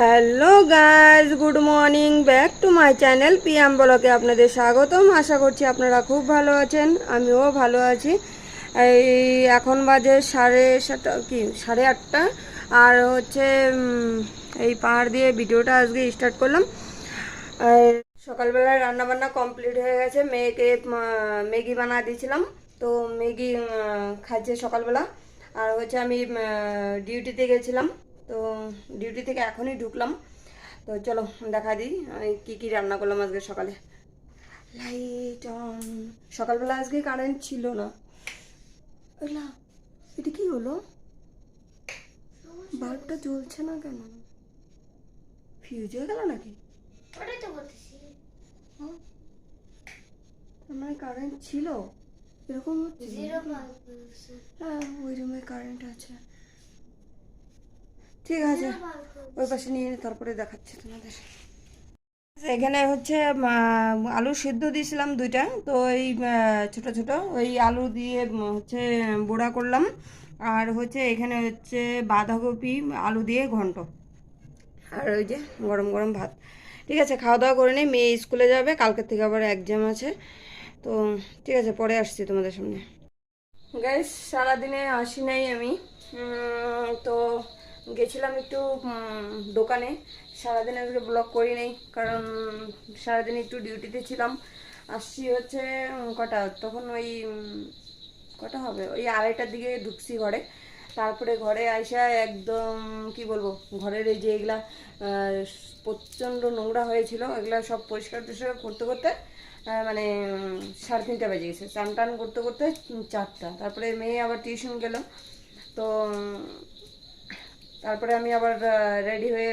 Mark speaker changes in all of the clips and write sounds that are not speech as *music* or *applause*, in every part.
Speaker 1: Hello guys good morning back to my channel PM ব্লকে আপনাদের স্বাগতম। আশা করছি আপনারা খুব ভালো আছেন। আমিও ভালো আছি। এই এখন বাজে সাড়ে সাতটা, কি, সাড়ে আটটা। আর হচ্ছে এই পাহাড় দিয়ে ভিডিওটা আজকে স্টার্ট করলাম। আর সকালবেলায় রান্নাবান্না কমপ্লিট হয়ে গেছে। মেয়েকে ম্যাগি বানা দিয়েছিলাম। তো ম্যাগি খাচ্ছে সকালবেলা। আর হচ্ছে আমি ডিউটিতে গেছিলাম। তো ডিউটি থেকে এখনই ঢুকলাম। তো চলো দেখা দিই কী কী রান্না করলাম আজকে সকালে। লাইট অন সকালবেলা আজকে কারেন্ট ছিল না। এটা কি হলো? বাল্বটা জ্বলছে না কেন? ফিউজ হয়ে গেল নাকি?
Speaker 2: ওটাই তো বলতেছি।
Speaker 1: আমার কারেন্ট ছিল? এরকম হচ্ছে? হ্যাঁ ওই রুমে কারেন্ট আছে। ঠিক আছে। ওই পাশে নিয়ে তারপরে দেখাচ্ছি তোমাদের। এখানে হচ্ছে আলু সিদ্ধ দিয়েছিলাম দুইটা। তো ওই ছোট ছোট ওই আলু দিয়ে হচ্ছে বড়া করলাম। আর হচ্ছে এখানে হচ্ছে বাঁধাকপি আলু দিয়ে ঘন্ট। আর ওই যে গরম গরম ভাত। ঠিক আছে খাওয়া দাওয়া করে নিই মেয়ে স্কুলে যাবে কালকের থেকে আবার এক্সাম আছে। তো ঠিক আছে পরে আসছি তোমাদের সামনে। গাইস সারাদিনে আসি নাই আমি। তো গেছিলাম একটু দোকানে। সারাদিন আজকে ব্লগ করি নাই, কারণ সারাদিন একটু ডিউটিতে ছিলাম। আসছি হচ্ছে কটা? তখন ওই কটা হবে? ওই আড়াইটার দিকে ঢুকছি ঘরে। তারপরে ঘরে আইসা একদম, কি বলব, ঘরের এই যে এগুলা প্রচণ্ড নোংরা হয়েছিল, এগুলা সব পরিষ্কার টরিষ্কার করতে করতে মানে সাড়ে তিনটা বেজে গেছে। চান টান করতে করতে চারটা। তারপরে মেয়ে আবার টিউশন গেল। তো তারপরে আমি আবার রেডি হয়ে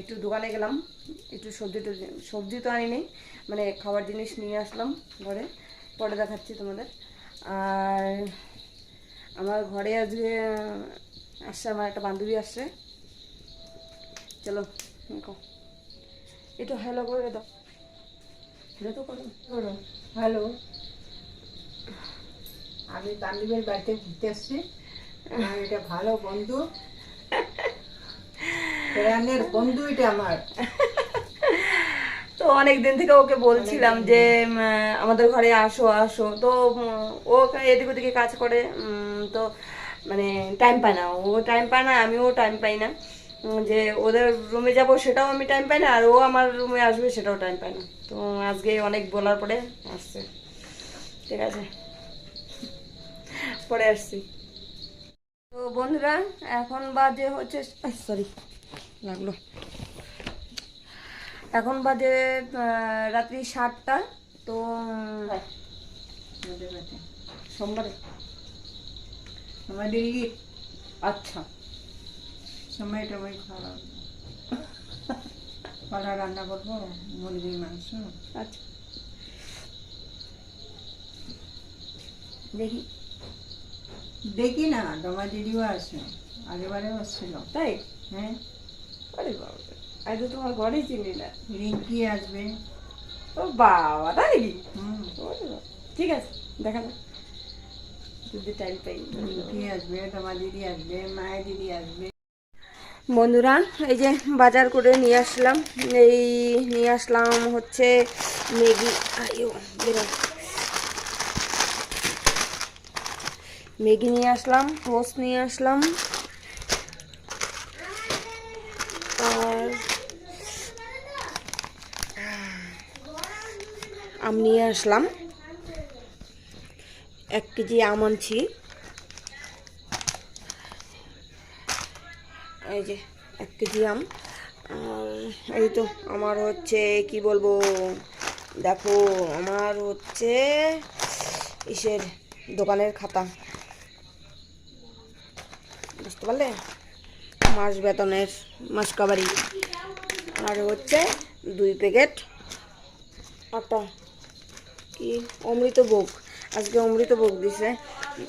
Speaker 1: একটু দোকানে গেলাম। একটু সবজি সবজি তো আনি নেই মানে খাবার জিনিস নিয়ে আসলাম ঘরে। পরে দেখাচ্ছি তোমাদের। আর আমার ঘরে আজকে আসছে আমার একটা বান্ধবী আসছে। চলো একটু হ্যালো করে দাও। হ্যালো তো করো
Speaker 3: হ্যালো আমি বান্ধবীর বাড়িতে ঘুরতে এসছি। *laughs* আমার এটা ভালো বন্ধু। প্রাণের বন্ধু এটা আমার।
Speaker 1: তো অনেক দিন থেকে ওকে বলছিলাম যে আমাদের ঘরে আসো আসো। তো ও এদিক ওদিকে কাজ করে তো মানে টাইম পায় না। ও টাইম পায় না আমিও টাইম পাই না। যে ওদের রুমে যাব সেটাও আমি টাইম পাই না আর ও আমার রুমে আসবে সেটাও টাইম পায় না। তো আজকে অনেক বলার পরে আসছে। ঠিক আছে? পরে আসছি। তো বন্ধুরা এখন বাজে হচ্ছে সরি লাগল। এখন বাজে রাত্রি সাতটা তো সোমবারে।
Speaker 3: আমাদের আচ্ছা। সময়টা ওই খাওয়া। কলা রান্না করব মুরগির মাংস।
Speaker 1: আচ্ছা। দেখি।
Speaker 3: দেখি না তোমা দিদিও আসে। আগেবারেও আসছিল।
Speaker 1: তাই?
Speaker 3: হ্যাঁ।
Speaker 1: আরে বাবা আজ তো তোমার ঘরেই চিনি না।
Speaker 3: রিঙ্কি আসবে।
Speaker 1: ও বাবা তাই নাকি। ঠিক আছে দেখা যাক। যদি টাইম পাই।
Speaker 3: রিঙ্কি আসবে তোমার দিদি আসবে মায়ের দিদি আসবে।
Speaker 1: বন্ধুরা এই যে বাজার করে নিয়ে আসলাম। এই নিয়ে আসলাম হচ্ছে ম্যাগি। আইও বেরো। ম্যাগি নিয়ে আসলাম টোস্ট নিয়ে আসলাম। আর আম নিয়ে আসলাম। এক কেজি আম আনছি। এই যে, এক কেজি আম। আর এই তো আমার হচ্ছে, কি বলব, দেখো, আমার হচ্ছে ইসের দোকানের খাতা। বুঝতে পারলে? মাস বেতনের মাস কাবারি আর হচ্ছে দুই প্যাকেট আটা। কি? অমৃতভোগ আজকে অমৃত অমৃতভোগ দিছে।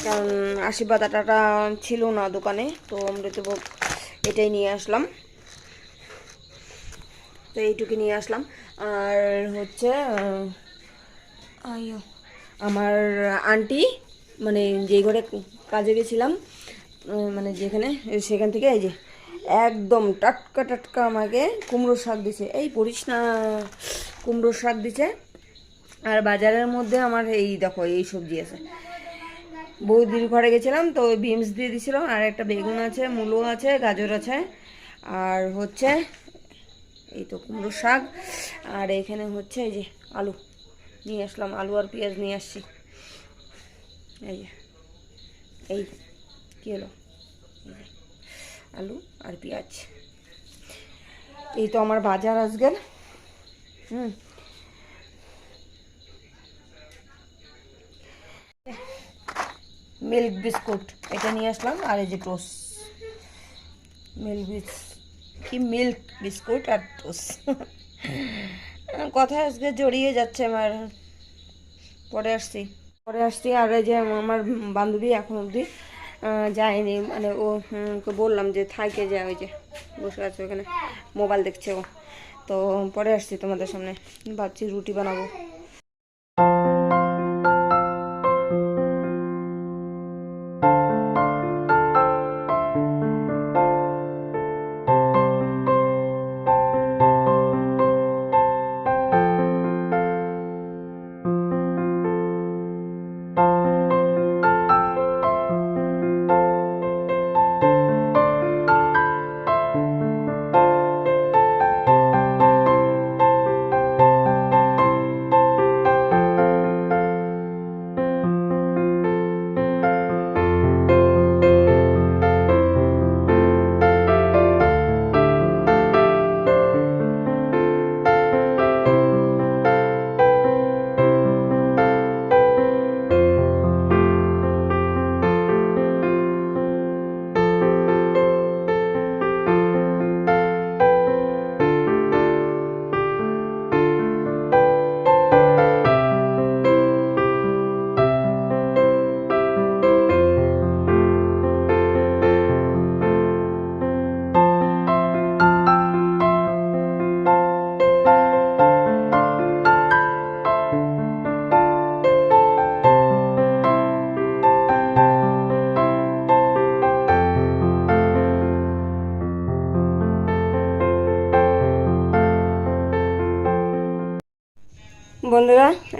Speaker 1: কারণ আশীর্বাদ আটাটা ছিল না দোকানে, তো অমৃতভোগ এটাই নিয়ে আসলাম। তো এইটুকু নিয়ে আসলাম। আর হচ্ছে আমার আন্টি মানে যেই ঘরে কাজে গেছিলাম মানে যেখানে সেখান থেকে এই যে একদম টাটকা টাটকা আমাকে কুমড়ো শাক দিছে। এই পড়িস না, কুমড়ো শাক দিছে। আর বাজারের মধ্যে আমার এই দেখো, এই সবজি আছে। বৌদির ঘরে গেছিলাম, তো বিমস দিয়ে দিছিল। আর একটা বেগুন আছে, মূলো আছে, গাজর আছে। আর হচ্ছে এই তো কুমড়ো শাক। আর এখানে হচ্ছে এই যে আলু। নিয়ে আসলাম আলু আর পেঁয়াজ নিয়ে আসছি। এই এই কী হলো আলু আর পেঁয়াজ। এই তো আমার বাজার আজকের। হুম। মিল্ক বিস্কুট এটা নিয়ে আসলাম আর এই যে টোস মিল্ক বিস কি মিল্ক বিস্কুট আর টোস *laughs* কথা আজকে জড়িয়ে যাচ্ছে আমার। পরে আসছি। পরে আসছি আর এই যে আমার বান্ধবী এখন অবধি যায়নি। মানে ও বললাম যে থাকে যায় ওই যে বসে আছে ওখানে। মোবাইল দেখছে ও। তো পরে আসছি তোমাদের সামনে। ভাবছি রুটি বানাবো।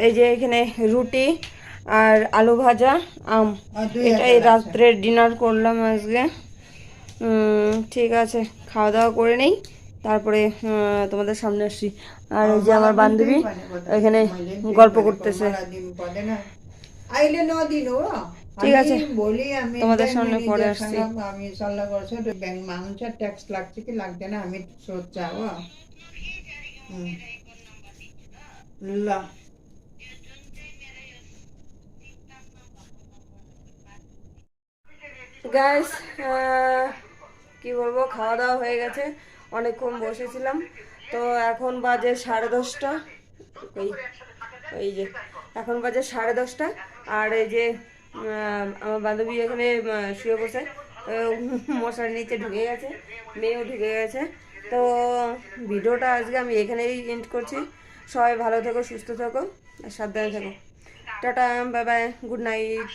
Speaker 1: এই যে এখানে রুটি আর আলু ভাজা আম।
Speaker 3: আর দুই
Speaker 1: এটাই
Speaker 3: হাজার
Speaker 1: রাত্রে ডিনার করলাম আজকে। ঠিক আছে খাওয়া দাওয়া করে নেই। তারপরে তোমাদের সামনে আসছি। আর এই যে আমার বান্ধবী এখানে গল্প করতেছে। ঠিক আছে।
Speaker 3: বলি আমি
Speaker 1: তোমাদের সামনে পরে আসছি।
Speaker 3: আমি সল্লা করছে ব্যাংক মানুষের ট্যাক্স লাগছে কি লাগবে না আমি সোচ চাও হুম। ল
Speaker 1: গাইস কি বলব খাওয়া দাওয়া হয়ে গেছে। অনেকক্ষণ বসেছিলাম। তো এখন বাজে সাড়ে দশটা। ওই ওই যে, এখন বাজে সাড়ে দশটা। আর এই যে আমার বান্ধবী এখানে শুয়ে বসে মশার নিচে ঢুকে গেছে, মেয়েও ঢুকে গেছে। তো ভিডিওটা আজকে আমি এখানেই এন্ড করছি। সবাই ভালো থেকো, সুস্থ থেকো, আর সাবধানে থেকো। টাটা বাই বাই গুড নাইট।